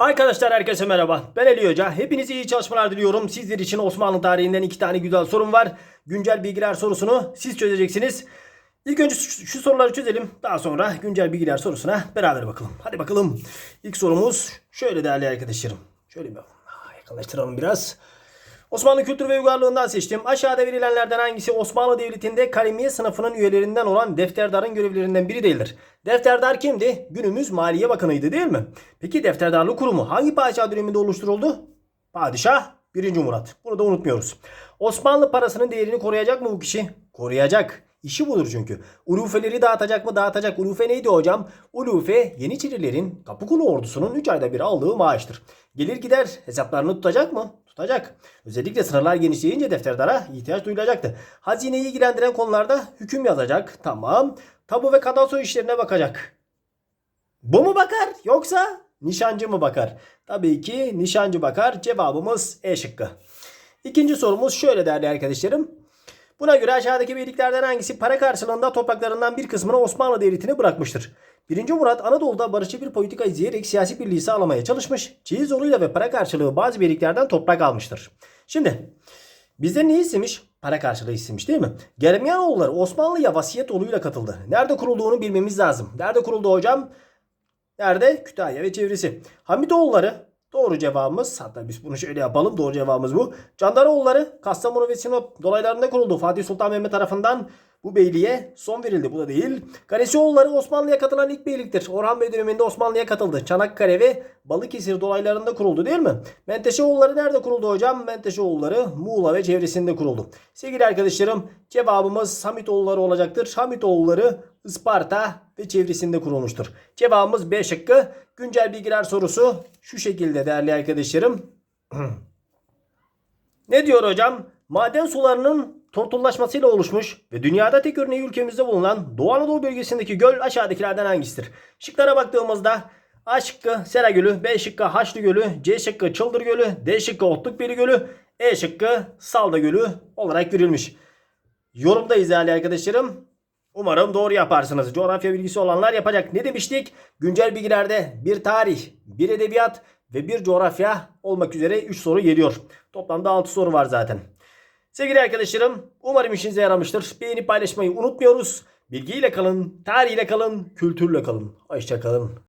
Arkadaşlar herkese merhaba. Ben Ali Hoca. Hepinize iyi çalışmalar diliyorum. Sizler için Osmanlı tarihinden iki tane güzel sorum var. Güncel bilgiler sorusunu siz çözeceksiniz. İlk önce şu, soruları çözelim. Daha sonra güncel bilgiler sorusuna beraber bakalım. Hadi bakalım. İlk sorumuz şöyle değerli arkadaşlarım. Şöyle bir yakınlaştıralım biraz. Osmanlı Kültür ve Uygarlığından seçtim. Aşağıda verilenlerden hangisi Osmanlı Devleti'nde kalemiye sınıfının üyelerinden olan defterdarın görevlerinden biri değildir? Defterdar kimdi? Günümüz Maliye Bakanı'ydı değil mi? Peki defterdarlık kurumu hangi padişah döneminde oluşturuldu? Padişah 1. Murat. Bunu da unutmuyoruz. Osmanlı parasının değerini koruyacak mı bu kişi? Koruyacak. İşi budur çünkü. Ulufeleri dağıtacak mı? Dağıtacak. Ulufe neydi hocam? Ulufe Yeniçerilerin Kapıkulu ordusunun 3 ayda bir aldığı maaştır. Gelir gider hesaplarını tutacak mı? Tutacak. Özellikle sınırlar genişleyince defterdara ihtiyaç duyulacaktı. Hazineyi ilgilendiren konularda hüküm yazacak. Tamam. Tabu ve kadastro işlerine bakacak. Bu mu bakar yoksa nişancı mı bakar? Tabii ki nişancı bakar. Cevabımız E şıkkı. İkinci sorumuz şöyle değerli arkadaşlarım. Buna göre aşağıdaki beyliklerden hangisi para karşılığında topraklarından bir kısmını Osmanlı Devleti'ne bırakmıştır? 1. Murat Anadolu'da barışçı bir politika izleyerek siyasi birliği sağlamaya çalışmış. Çeyiz yoluyla ve para karşılığı bazı beyliklerden toprak almıştır. Şimdi bizden ne istemiş? Para karşılığı istemiş değil mi? Germiyanoğulları Osmanlı'ya vasiyet yoluyla katıldı. Nerede kurulduğunu bilmemiz lazım. Nerede kuruldu hocam? Nerede? Kütahya ve çevresi. Hamidoğulları doğru cevabımız. Hatta biz bunu şöyle yapalım. Doğru cevabımız bu. Candaroğulları Kastamonu ve Sinop dolaylarında kuruldu. Fatih Sultan Mehmet tarafından bu beyliğe son verildi. Bu da değil. Karesioğulları Osmanlı'ya katılan ilk beyliktir. Orhan Bey döneminde Osmanlı'ya katıldı. Çanakkale ve Balıkesir dolaylarında kuruldu değil mi? Menteşeoğulları nerede kuruldu hocam? Menteşeoğulları Muğla ve çevresinde kuruldu. Sevgili arkadaşlarım cevabımız Hamitoğulları olacaktır. Hamitoğulları Isparta ve çevresinde kurulmuştur. Cevabımız B şıkkı. Güncel bilgiler sorusu şu şekilde değerli arkadaşlarım. ne diyor hocam? Maden sularının tortullaşmasıyla oluşmuş ve dünyada tek örneği ülkemizde bulunan Doğu Anadolu bölgesindeki göl aşağıdakilerden hangisidir? Şıklara baktığımızda A şıkkı Sera Gölü, B şıkkı Haçlı Gölü, C şıkkı Çıldır Gölü, D şıkkı Otlukbeli Gölü, E şıkkı Salda Gölü olarak verilmiş. Yorumdayız değerli arkadaşlarım. Umarım doğru yaparsınız. Coğrafya bilgisi olanlar yapacak. Ne demiştik? Güncel bilgilerde bir tarih, bir edebiyat ve bir coğrafya olmak üzere 3 soru geliyor. Toplamda 6 soru var zaten. Sevgili arkadaşlarım umarım işinize yaramıştır. Beğenip paylaşmayı unutmuyoruz. Bilgiyle kalın, tarihiyle kalın, kültürle kalın. Hoşçakalın.